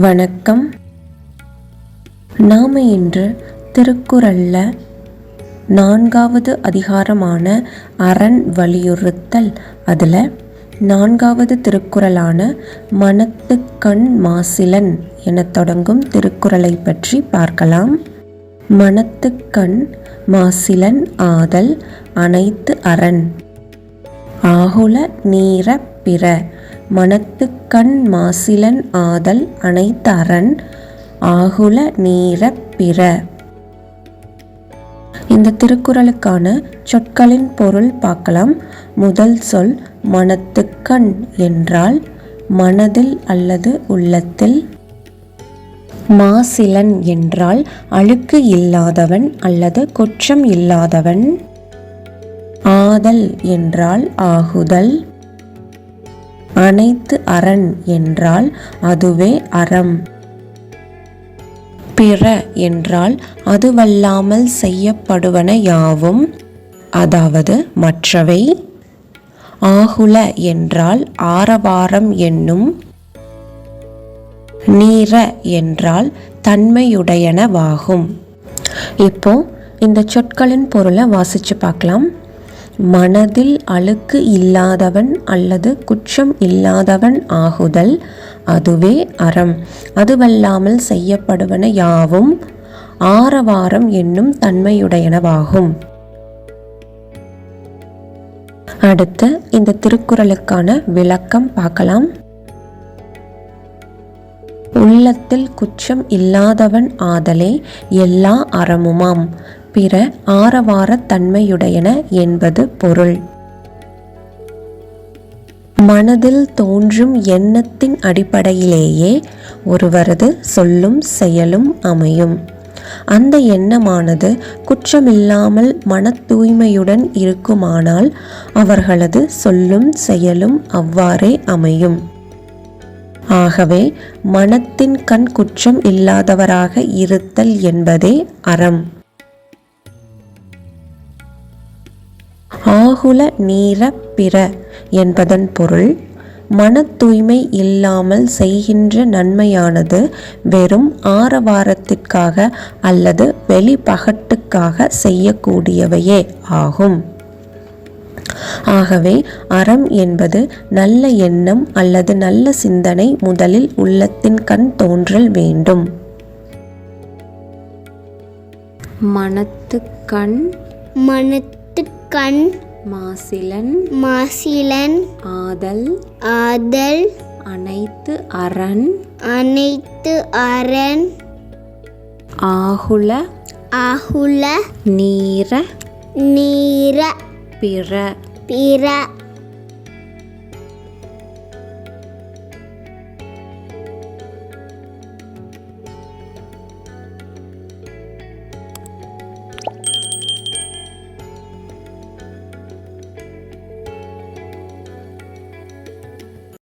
வணக்கம். நாம இன்று திருக்குறளில் நான்காவது அதிகாரமான அரண் வலியுறுத்தல். அதில் நான்காவது திருக்குறளான மனத்துக்கண் மாசிலன் என தொடங்கும் திருக்குறளை பற்றி பார்க்கலாம். மனத்துக்கண் மாசிலன் ஆதல் அனைத்து அரண். ஆகுல நீர பிற மனத்துக்கண் மாசிலன் ஆதல் அனைத்தரன் ஆகுல நீரப் பிற. இந்த திருக்குறளுக்கான சொற்களின் பொருள் பார்க்கலாம். முதல் சொல் மனத்துக்கண் என்றால் மனதில் அல்லது உள்ளத்தில் மாசிலன் என்றால் அழுக்கு இல்லாதவன் அல்லது குற்றம் இல்லாதவன் ஆதல் என்றால் ஆகுதல் அனைத்து அரண் என்றால் அதுவே அறம். பிற என்றால் அதுவல்லாமல் செய்யப்படுவன யாவும். அதாவது மற்றவை. ஆகுல என்றால் ஆரவாரம் என்னும். நீர என்றால் தன்மையுடையனவாகும் இப்போ இந்த சொற்களின் பொருளை வாசிச்சு பார்க்கலாம். மனதில் அழுக்கு இல்லாதவன் அல்லது குற்றம் இல்லாதவன் ஆகுதல் அதுவே அறம். அதுவல்லாமல் செய்யப்படுவன யாவும் ஆரவாரம் என்னும் தன்மையுடையனவாகும். அடுத்து இந்த திருக்குறளுக்கான விளக்கம் பார்க்கலாம். உள்ளத்தில் குற்றம் இல்லாதவன் ஆதலே எல்லா அறமுமாம். பிற ஆரவாரத் தன்மையுடையன என்பது பொருள். மனதில் தோன்றும் எண்ணத்தின் அடிப்படையிலேயே ஒருவரது சொல்லும் செயலும் அமையும். அந்த எண்ணமானது குற்றமில்லாமல் மன தூய்மையுடன் இருக்குமானால் அவர்களது சொல்லும் செயலும் அவ்வாறே அமையும். ஆகவே மனத்தின் கண் குற்றம் இல்லாதவராக இருத்தல் என்பதே அறம். ஆகுல நீர பிற என்பதன் பொருள் மன தூய்மை இல்லாமல் செய்கின்ற நன்மையானது வெறும் ஆரவாரத்திற்காக அல்லது வெளிப்பகட்டுக்காக செய்யக்கூடியவையே ஆகும். ஆகவே அறம் என்பது நல்ல எண்ணம் அல்லது நல்ல சிந்தனை முதலில் உள்ளத்தின் கண் தோன்றல் வேண்டும். மனத்துக்கண் மனத்துக்கண் மாசிலன் மாசிலன் ஆதல் ஆதல் அனைத்து அரண் அனைத்து அரண் ஆகுல ஆகுல நீர நீர பிற. பிற.